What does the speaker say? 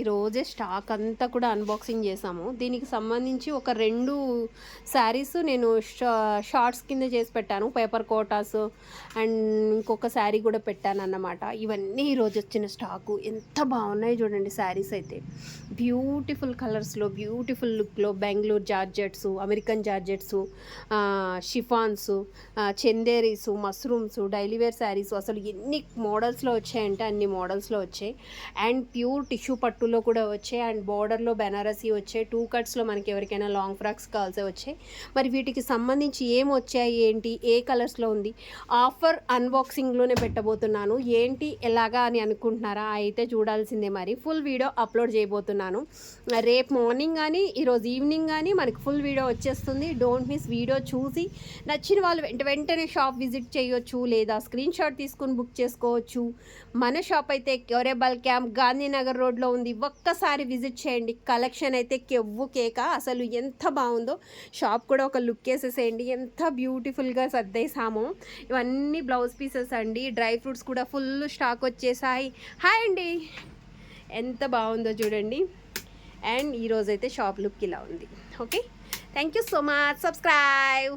ఈరోజే స్టాక్ అంతా కూడా అన్బాక్సింగ్ చేసాము. దీనికి సంబంధించి ఒక రెండు శారీస్ నేను షా షార్ట్స్ కింద చేసి పెట్టాను. పేపర్ కోటాస్ అండ్ ఇంకొక శారీ కూడా పెట్టాను అన్నమాట ఇవన్నీ ఈరోజు వచ్చిన స్టాకు. ఎంత బాగున్నాయి చూడండి శారీస్ అయితే. బ్యూటిఫుల్ కలర్స్లో బ్యూటిఫుల్ లుక్లో Bengaluru georgettes American georgettes chiffons Chanderis mushrooms daily wear sarees. అసలు ఎన్ని మోడల్స్లో వచ్చాయంటే అన్ని మోడల్స్లో వచ్చాయి. అండ్ ప్యూర్ టిష్యూ పట్టులో కూడా వచ్చాయి. అండ్ బార్డర్లో బెనారసీ వచ్చాయి. టూ కట్స్లో మనకి ఎవరికైనా లాంగ్ ఫ్రాక్స్ కావాల్సి వచ్చాయి. మరి వీటికి సంబంధించి ఏం వచ్చాయి? ఏంటి? ఏ కలర్స్లో ఉంది? ఆఫర్ అన్బాక్సింగ్లోనే పెట్టబోతున్నాను. ఏంటి? ఎలాగా అని అనుకుంటున్నారా? అయితే చూడాల్సిందే మరి. ఫుల్ వీడియో అప్లోడ్ చేయబోతున్నాను. రేపు మార్నింగ్ కానీ ఈరోజు ఈవినింగ్ కానీ మనకి ఫుల్ వీడియో వచ్చేస్తుంది. డోంట్ మిస్ వీడియో చూసి నచ్చిన వాళ్ళు వెంట వెంటనే షాప్ విజిట్ చేయొచ్చు. లేదా స్క్రీన్ షాట్ తీసుకుని బుక్ చేసుకోవచ్చు. మన షాప్ అయితే క్యూరేబల్ క్యాంప్ గాంధీనగర్ రోడ్లో ఉంది ఒక్కసారి విజిట్ చేయండి. కలెక్షన్ అయితే కెవ్వు కేక. అసలు ఎంత బాగుందో. షాప్ కూడా ఒక లుక్ వేసేసేయండి. ఎంత బ్యూటిఫుల్గా సర్దేశామో. ఇవన్నీ బ్లౌజ్ పీసెస్ అండి. డ్రై ఫ్రూట్స్ కూడా ఫుల్ స్టాక్ వచ్చేసాయి. హాయ్ అండి. ఎంత బాగుందో చూడండి. అండ్ ఈరోజైతే షాప్ లుక్ ఇలా ఉంది. Okay? Thank you so much. Subscribe.